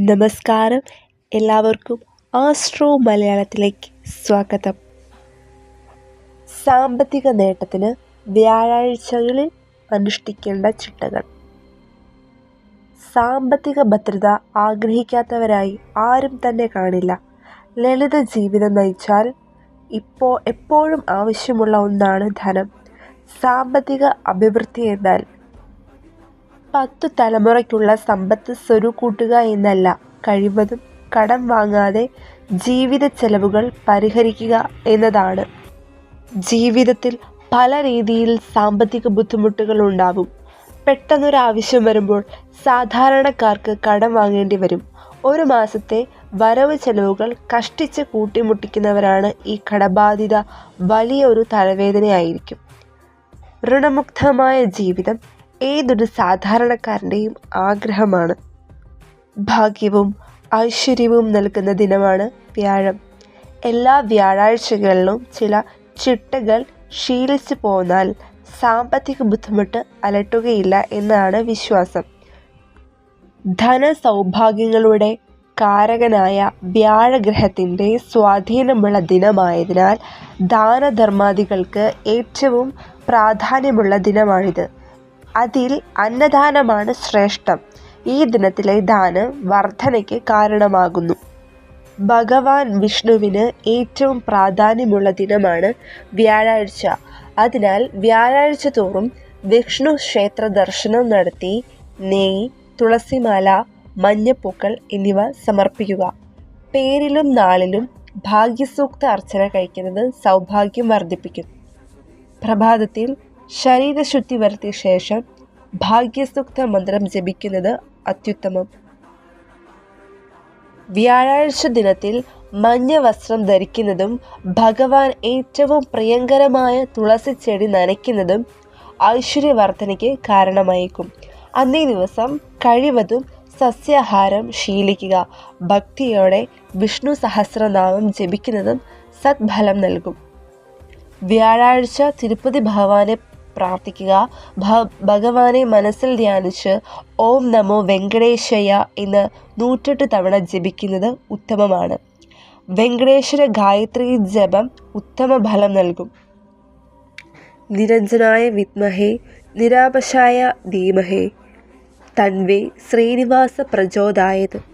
നമസ്കാരം. എല്ലാവർക്കും ആസ്ട്രോ മലയാളത്തിലേക്ക് സ്വാഗതം. സാമ്പത്തിക നേട്ടത്തിന് വ്യാഴാഴ്ചകളിൽ അനുഷ്ഠിക്കേണ്ട ചിട്ടകൾ. സാമ്പത്തിക ഭദ്രത ആഗ്രഹിക്കാത്തവരായി ആരും തന്നെ കാണില്ല. ലളിത ജീവിതം നയിച്ചാൽ ഇപ്പോൾ എപ്പോഴും ആവശ്യമുള്ള ഒന്നാണ് ധനം. സാമ്പത്തിക അഭിവൃദ്ധി എന്നാൽ പത്തു തലമുറയ്ക്കുള്ള സമ്പത്ത് സ്വരുക്കൂട്ടുക എന്നല്ല. കഴിവതും കടം വാങ്ങാതെ ജീവിത ചെലവുകൾ പരിഹരിക്കുക എന്നതാണ്. ജീവിതത്തിൽ പല രീതിയിൽ സാമ്പത്തിക ബുദ്ധിമുട്ടുകൾ ഉണ്ടാവും. പെട്ടെന്നൊരാവശ്യം വരുമ്പോൾ സാധാരണക്കാർക്ക് കടം വാങ്ങേണ്ടി വരും. ഒരു മാസത്തെ വരവ് ചെലവുകൾ കഷ്ടിച്ച് കൂട്ടിമുട്ടിക്കുന്നവരാണ് ഈ കടബാധിത വലിയൊരു തലവേദനയായിരിക്കും. ഋണമുക്തമായ ജീവിതം ഏതൊരു സാധാരണക്കാരന്റെയും ആഗ്രഹമാണ്. ഭാഗ്യവും ഐശ്വര്യവും നൽകുന്ന ദിനമാണ് വ്യാഴം. എല്ലാ വ്യാഴാഴ്ചകളിലും ചില ചിട്ടകൾ ശീലിച്ചു പോന്നാൽ സാമ്പത്തിക ബുദ്ധിമുട്ട് അലട്ടുകയില്ല എന്നാണ് വിശ്വാസം. ധനസൗഭാഗ്യങ്ങളുടെ കാരകനായ വ്യാഴഗ്രഹത്തിന്റെ സ്വാധീനമുള്ള ദിനമായതിനാൽ ദാനധർമാദികൾക്ക് ഏറ്റവും പ്രാധാന്യമുള്ള ദിനമാണിത്. അതിൽ അന്നദാനമാണ് ശ്രേഷ്ഠം. ഈ ദിനത്തിലെ ദാനം വർധനയ്ക്ക് കാരണമാകുന്നു. ഭഗവാൻ വിഷ്ണുവിന് ഏറ്റവും പ്രാധാന്യമുള്ള ദിനമാണ് വ്യാഴാഴ്ച. അതിനാൽ വ്യാഴാഴ്ച തോറും വിഷ്ണു ക്ഷേത്ര ദർശനം നടത്തി നെയ് തുളസിമാല മഞ്ഞപ്പൂക്കൾ എന്നിവ സമർപ്പിക്കുക. പേരിലും നാളിലും ഭാഗ്യസൂക്ത അർച്ചന കഴിക്കുന്നത് സൗഭാഗ്യം വർദ്ധിപ്പിക്കും. പ്രഭാതത്തിൽ ശരീരശുദ്ധി വരുത്തിയ ശേഷം ഭാഗ്യസുക്ത മന്ത്രം ജപിക്കുന്നത് അത്യുത്തമം. വ്യാഴാഴ്ച ദിനത്തിൽ മഞ്ഞ വസ്ത്രം ധരിക്കുന്നതും ഭഗവാൻ ഏറ്റവും പ്രിയങ്കരമായ തുളസി ചെടി നനയ്ക്കുന്നതും ഐശ്വര്യവർദ്ധനയ്ക്ക് കാരണമായേക്കും. അന്നേ ദിവസം കഴിവതും സസ്യാഹാരം ശീലിക്കുക ഭക്തിയോടെ വിഷ്ണു സഹസ്രനാമം ജപിക്കുന്നതും സത്ഫലം നൽകും. വ്യാഴാഴ്ച തിരുപ്പതി ഭഗവാനെ പ്രാർത്ഥിക്കുക. ഭഗവാനെ മനസ്സിൽ ധ്യാനിച്ച് ഓം നമോ വെങ്കടേശയ എന്ന് നൂറ്റെട്ട് തവണ ജപിക്കുന്നത് ഉത്തമമാണ്. വെങ്കടേശ്വര ഗായത്രി ജപം ഉത്തമ ഫലം നൽകും. നിരഞ്ജനായ വിത്മഹേ നിരാപശായ ധീമഹേ തൻവേ ശ്രീനിവാസ പ്രചോദായത്.